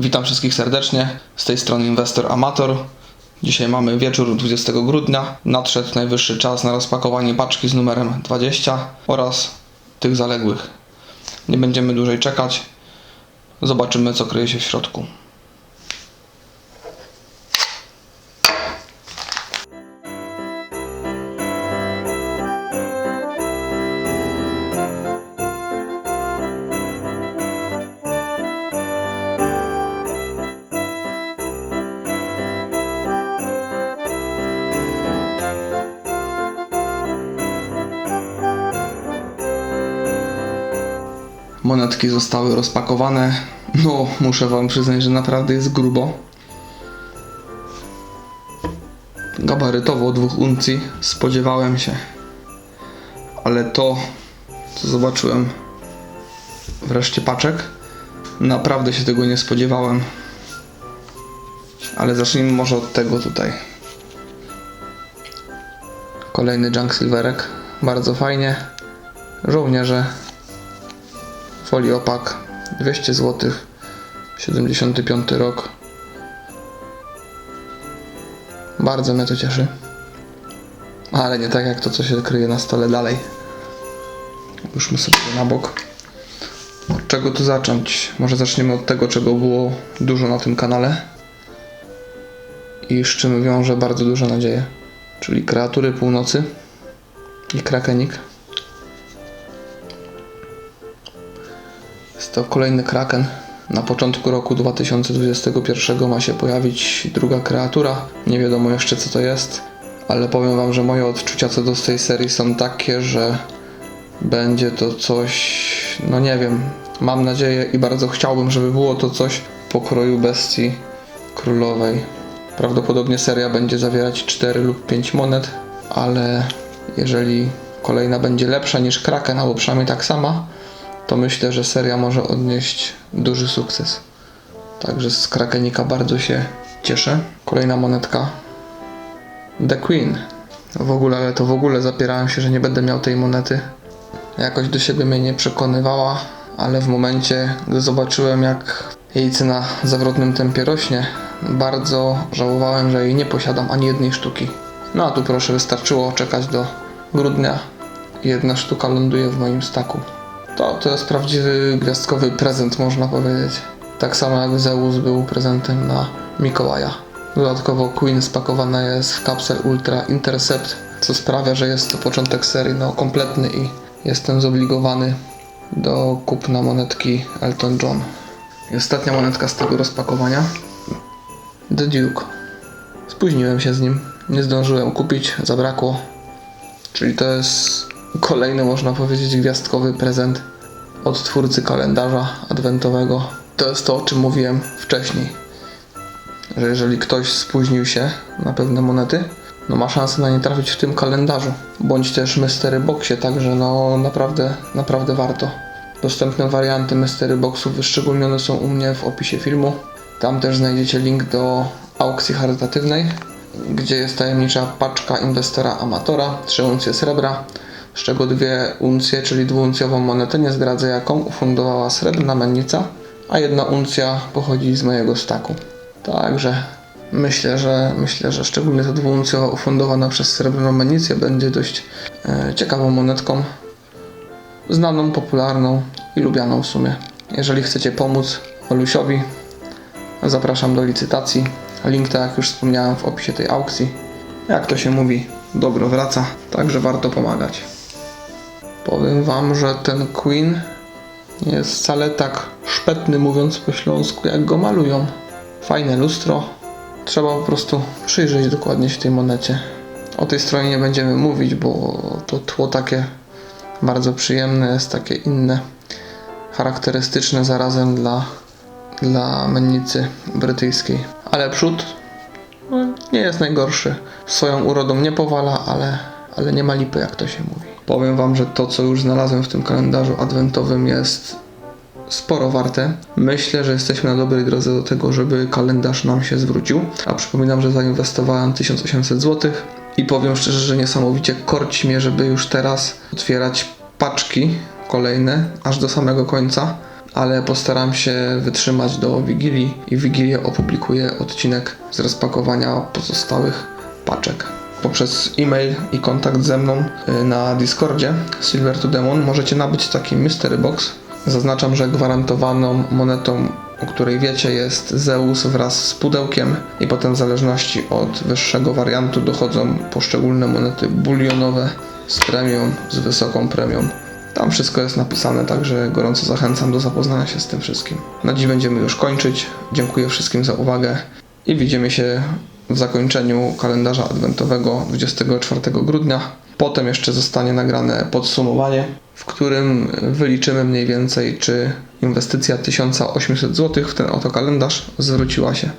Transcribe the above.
Witam wszystkich serdecznie. Z tej strony Inwestor Amator. Dzisiaj mamy wieczór 20 grudnia. Nadszedł najwyższy czas na rozpakowanie paczki z numerem 20 oraz tych zaległych. Nie będziemy dłużej czekać. Zobaczymy, co kryje się w środku. Monetki zostały rozpakowane. No, muszę Wam przyznać, że naprawdę jest grubo. Gabarytowo dwóch uncji spodziewałem się. Ale to, co zobaczyłem w reszcie paczek, naprawdę się tego nie spodziewałem. Ale zacznijmy może od tego tutaj. Kolejny Junk Silverek. Bardzo fajnie. Żołnierze foliopak 200 zł 75 rok. Bardzo mnie to cieszy. Ale nie tak jak to co się kryje na stole dalej. Ruszmy sobie na bok. Od czego tu zacząć? Może zaczniemy od tego czego było dużo na tym kanale. I z czym wiąże bardzo duże nadzieje. Czyli kreatury północy i krakenik To kolejny Kraken. Na początku roku 2021 ma się pojawić druga kreatura. Nie wiadomo jeszcze co to jest, ale powiem Wam, że moje odczucia co do tej serii są takie, że będzie to coś, no nie wiem, mam nadzieję i bardzo chciałbym, żeby było to coś w pokroju bestii królowej. Prawdopodobnie seria będzie zawierać 4 lub 5 monet, ale jeżeli kolejna będzie lepsza niż Kraken, albo przynajmniej tak sama, to myślę, że seria może odnieść duży sukces. Także z Krakenika bardzo się cieszę. Kolejna monetka. The Queen. W ogóle, ale to w ogóle zapierałem się, że nie będę miał tej monety. Jakoś do siebie mnie nie przekonywała, ale w momencie, gdy zobaczyłem, jak jej cena w zawrotnym tempie rośnie, bardzo żałowałem, że jej nie posiadam ani jednej sztuki. No a tu proszę, wystarczyło czekać do grudnia jedna sztuka ląduje w moim staku. To, to jest prawdziwy gwiazdkowy prezent, można powiedzieć. Tak samo jak Zeus był prezentem na Mikołaja. Dodatkowo Queen spakowana jest w kapsel Ultra Intercept, co sprawia, że jest to początek serii no, kompletny i jestem zobligowany do kupna monetki Elton John. I ostatnia monetka z tego rozpakowania. The Duke. Spóźniłem się z nim, nie zdążyłem kupić, zabrakło. Czyli to jest kolejny, można powiedzieć, gwiazdkowy prezent od twórcy kalendarza adwentowego. To jest to, o czym mówiłem wcześniej. Że jeżeli ktoś spóźnił się na pewne monety, no ma szansę na nie trafić w tym kalendarzu. Bądź też Mystery Boxie, także no naprawdę, naprawdę warto. Dostępne warianty Mystery Boxów wyszczególnione są u mnie w opisie filmu. Tam też znajdziecie link do aukcji charytatywnej, gdzie jest tajemnicza paczka inwestora amatora, 3 uncje srebra, z czego dwie uncje, czyli dwuuncjową monetę, nie zdradzę jaką, ufundowała srebrna mennica, a jedna uncja pochodzi z mojego staku. Także myślę, że myślę, że szczególnie ta dwuuncjowa ufundowana przez srebrną mennicję będzie dość e, ciekawą monetką, znaną, popularną i lubianą w sumie. Jeżeli chcecie pomóc Olusiowi, zapraszam do licytacji. Link, tak jak już wspomniałem, w opisie tej aukcji. Jak to się mówi, dobro wraca, także warto pomagać. Powiem wam, że ten Queen nie jest wcale tak szpetny, mówiąc po śląsku, jak go malują. Fajne lustro. Trzeba po prostu przyjrzeć dokładnie się tej monecie. O tej stronie nie będziemy mówić, bo to tło takie bardzo przyjemne, jest takie inne, charakterystyczne zarazem dla, dla mennicy brytyjskiej. Ale przód no, nie jest najgorszy. Swoją urodą nie powala, ale, ale nie ma lipy, jak to się mówi. Powiem Wam, że to, co już znalazłem w tym kalendarzu adwentowym, jest sporo warte. Myślę, że jesteśmy na dobrej drodze do tego, żeby kalendarz nam się zwrócił. A przypominam, że zainwestowałem 1800 zł i powiem szczerze, że niesamowicie korci mnie, żeby już teraz otwierać paczki kolejne, aż do samego końca, ale postaram się wytrzymać do Wigilii i w Wigilię opublikuję odcinek z rozpakowania pozostałych paczek. Poprzez e-mail i kontakt ze mną y, na Discordzie Silver to Demon możecie nabyć taki Mystery Box. Zaznaczam, że gwarantowaną monetą, o której wiecie, jest Zeus wraz z pudełkiem i potem w zależności od wyższego wariantu dochodzą poszczególne monety bulionowe z premią, z wysoką premią. Tam wszystko jest napisane, także gorąco zachęcam do zapoznania się z tym wszystkim. Na dziś będziemy już kończyć. Dziękuję wszystkim za uwagę i widzimy się w zakończeniu kalendarza adwentowego 24 grudnia. Potem jeszcze zostanie nagrane podsumowanie, w którym wyliczymy mniej więcej, czy inwestycja 1800 zł w ten oto kalendarz zwróciła się.